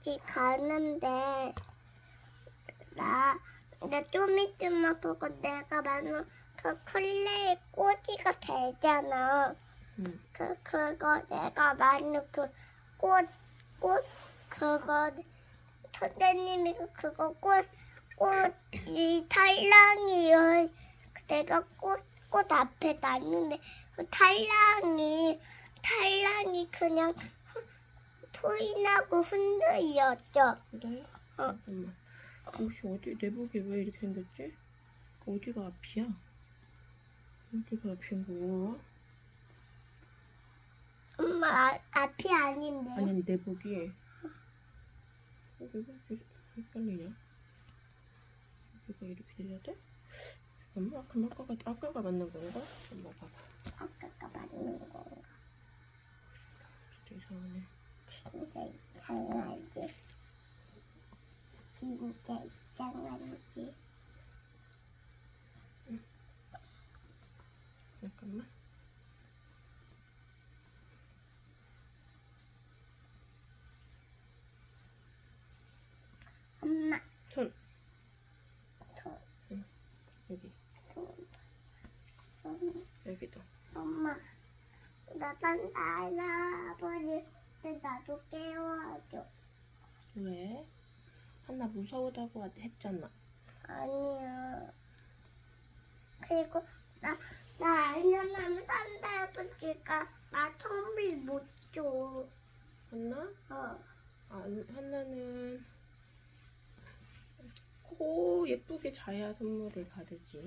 어린이집 가는데 나, 나 좀 있으면 그거 내가 만든 그 클레이 꼬지가 되잖아. 음. 그 그거 내가 만든 그꽃꽃 그거 선생님이 그 그거 꽃 꽃이 탈랑이요. 내가 꽃 꽃 앞에 놨는데 그 탈랑이 탈랑이 그냥 토이나고 흔들렸죠. 그래? 어. 잠깐만. 옷이 어디 내복이 왜 이렇게 생겼지? 어디가 앞이야? 어디가 앞인 거야? 엄마 아, 앞이 아닌데. 아니 아니 내복이 여기가 이렇게 헷갈리냐? 여기가 이렇게 돼야 돼? 엄마 그럼 아까가 아까가 맞는 건가? 엄마 봐봐. 아까가 맞는 건가? 진짜 이상하네. 진짜 이상하지. 진짜 이상하지. 잠깐만. 엄마, 손 손, 여기 손, 손. 여기도. 엄마, 나 산타 할아버지 나도 깨워줘. 왜? 한나 무서우다고 했잖아. 아니야. 그리고 나, 나 알려면 산타 할아버지가 나 선물 못 줘. 한나? 어. 아, 한나는 코 예쁘게 자야 선물을 받으지.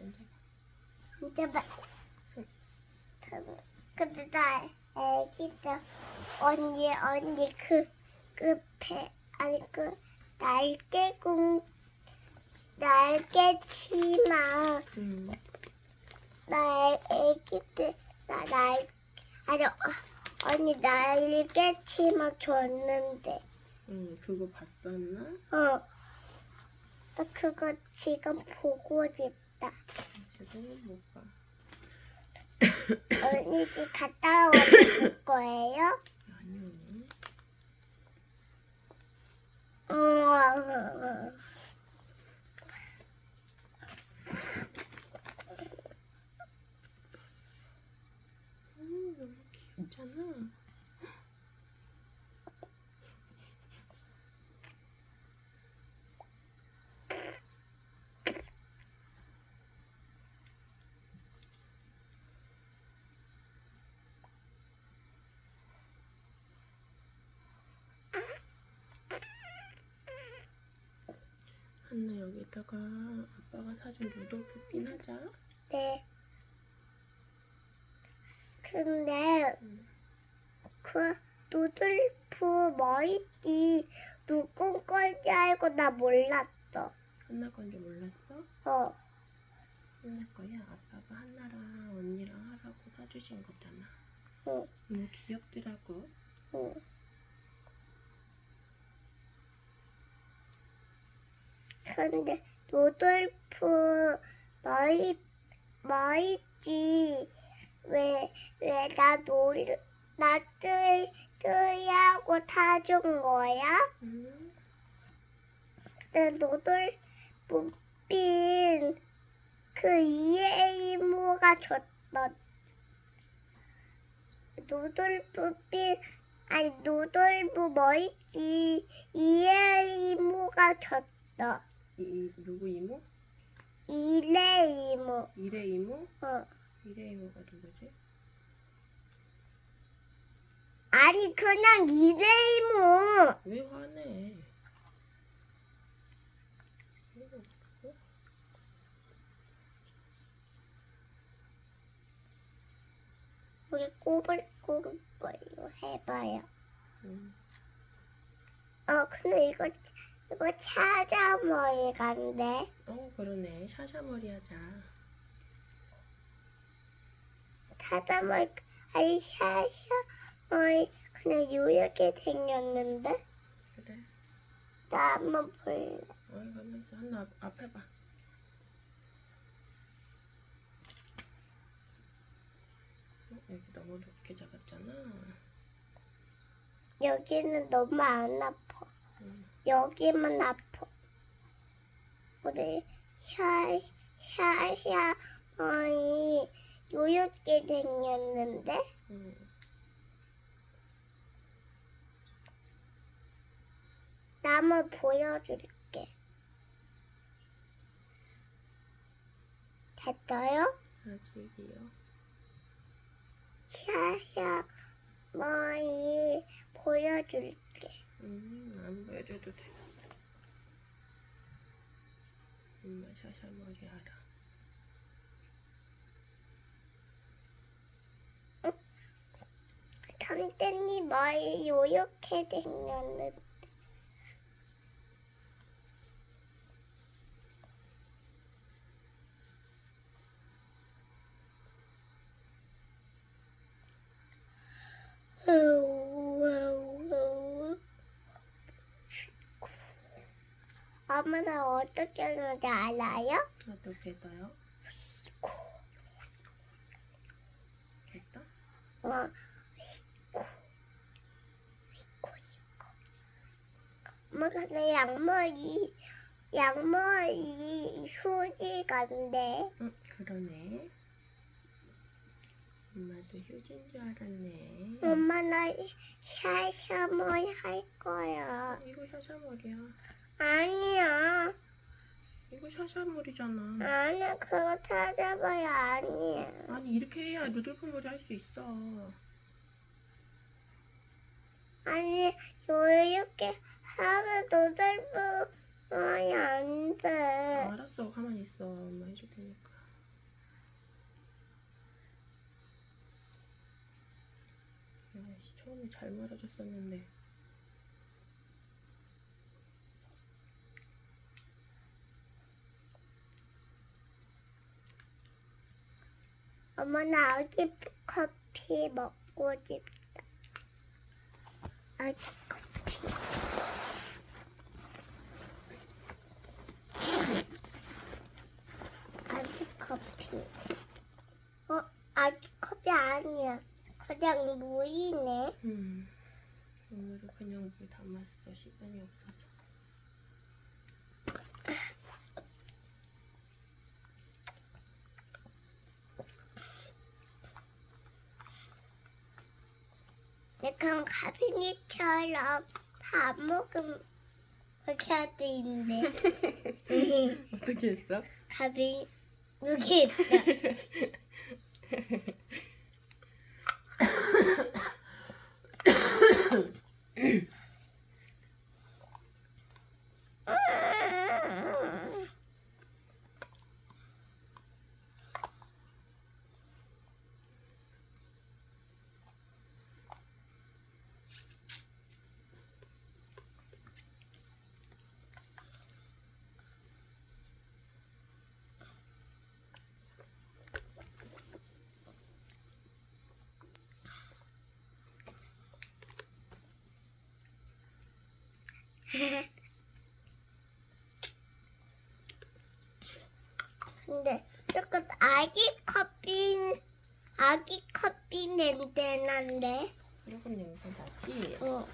앉아. 이제 봐. 손. 참, 근데 나 애기 때 언니 언니 그 그배 아니 그 날개공 날개 치마 음. 나 애기 때나 날 아니 어, 언니 날개 치마 줬는데 음, 그거 봤었나? 어. 나 그거 지금 보고 싶다. 지금 못 봐. 언니 집 갔다 와줄 거예요? 아니요. 음, 너무 귀엽잖아. 한나 여기다가 아빠가 사준 루돌프 핀 하자. 네. 근데 음. 그 누들프 머리띠 누구 건지 알고 나 몰랐어. 한나 건지 몰랐어? 어. 한나 거야. 아빠가 한나랑 언니랑 하라고 사주신 거잖아. 응, 너무 귀엽더라고. 응. 근데 누들프 머리 머리띠 왜왜 나 놀, 나 뜨, 뜨야고 사준 거야? 음. 근데 노돌 무빈 그 이해 이모가 줬다. 노돌부빈 아니 노돌부 뭐있지 이해 이모가 줬다. 이, 이 누구 이모? 이래 이모. 이래 이모? 어. 이래 이모가 누구지? 아니 그냥 이래 이모. 왜 화내? 우리 꼬불꼬불 해봐요. 음. 어 근데 이거 이거 찾아 머리 간대. 어 그러네 샤샤머리 하자 찾아볼 아니 샤샤 어이 그냥 요렇게 생겼는데 그래. 나 한번 볼래. 어이 가만 있어. 하나 앞, 앞에 봐. 어, 여기 너무 높게 잡았잖아. 여기는 너무 안 아파. 응. 여기만 아파. 우리 샤샤샤 어이 요렇게 생겼는데 응. 나 한번 보여줄게. 됐어요? 아직이요. 샤샤 머리 보여줄게. 음, 안 보여줘도 돼. 엄마 샤샤 머리 알아. 선생님 머리 요렇게 생겼는데 엄마는 어떻게 하는지 알아요? 어떻게 떠요? 됐다? 어, 엄마 근데 양머리 양머리 휴지 간대. 응, 그러네. 엄마도 휴지인 줄 알았네. 엄마 나 샤샤머리 할 거야. 이거 샤샤 머리야. 아니야. 이거 샤샤 머리잖아. 아니야 그거 찾아봐야 아니야. 아니 이렇게 해야 누들프 머리 할 수 있어. 아니 이렇게 하면 노들부 머리 안 돼. 알았어, 가만히 있어. 엄마 해줄 테니까. 야씨, 처음에 잘 말아줬었는데. 엄마 나 아기 커피 먹고 싶다. 아기 커피. 아기 커피. 어, 아기 커피 아니야. 그냥 물이네. 음, 오늘은 그냥 물 담았어. 시간이 없어서. 약간 가빈이처럼 밥 먹으면 그렇게 할수 있는데. 어떻게 했어? 가빈 여기 있다. 근데 조금 아기 커피 아기 커피 냄새 난데. 조금 냄새 나지? 어.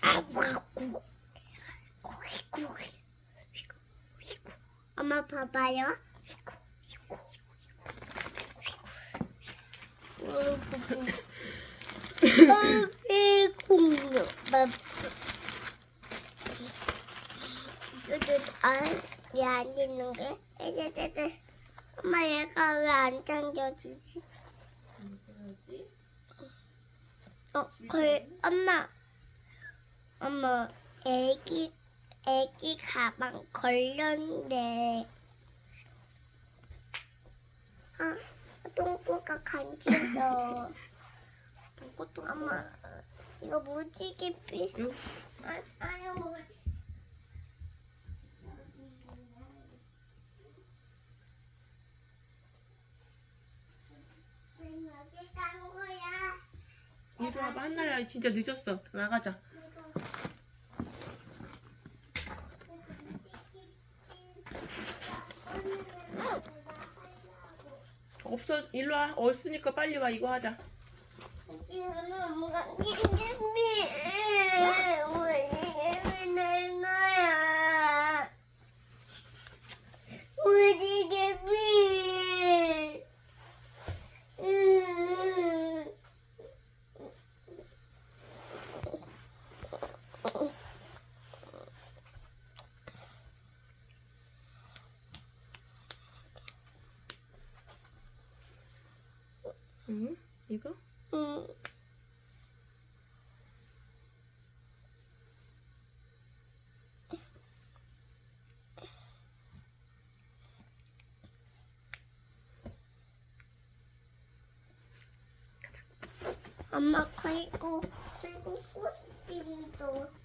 아, 뭐고? 고기 엄마 봐봐요. 고기 공룡. 이거 안 되는 게? 엄마 얘가 왜 안 당겨지지? 어, 걸, 엄마. 엄마, 애기, 애기 가방 걸렸네. 아, 똥꼬가 간지러. 똥꼬똥. 엄마, 이거 무지개빛. 요, 아, 아유. 한나야 진짜 늦었어 나가자 없어 일로 와 없으니까 빨리 와 이거 하자 지금은 엄마가 김김비 우리 내 거야. 우리 김비. 음. 응 이거 음. 엄마 그리고 그리고 꽃핀도